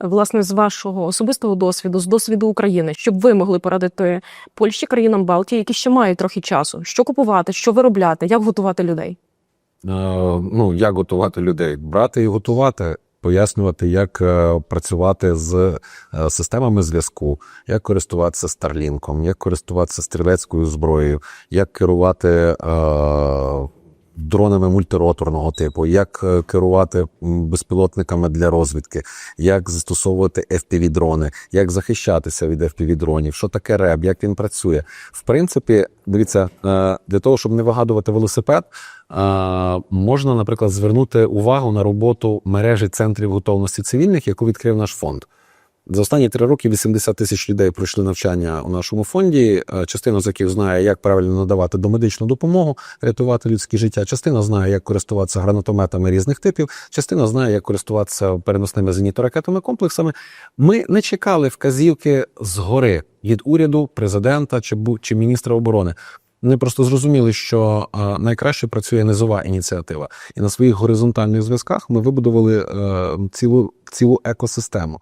Власне, з вашого особистого досвіду, з досвіду України, щоб ви могли порадити Польщі, країнам Балтії, які ще мають трохи часу, що купувати, що виробляти, як готувати людей. Е, ну, як готувати людей? Брати і готувати, пояснювати, як е, працювати з е, системами зв'язку, як користуватися Старлінком, як користуватися стрілецькою зброєю, як керувати е, дронами мультироторного типу, як е, керувати безпілотниками для розвідки, як застосовувати FPV-дрони, як захищатися від FPV-дронів, що таке РЕБ, як він працює. В принципі, дивіться, е, для того, щоб не вигадувати велосипед, е, можна, наприклад, звернути увагу на роботу мережі центрів готовності цивільних, яку відкрив наш фонд. За останні три роки 80 тисяч людей пройшли навчання у нашому фонді. Е, Частина з яких знає, як правильно надавати домедичну допомогу, рятувати людське життя. Частина знає, як користуватися гранатометами різних типів. Частина знає, як користуватися переносними зенітно-ракетними комплексами. Ми не чекали вказівки згори від уряду, президента чи чи міністра оборони. Вони просто зрозуміли, що е, найкраще працює низова ініціатива, і на своїх горизонтальних зв'язках ми вибудували е, цілу цілу екосистему.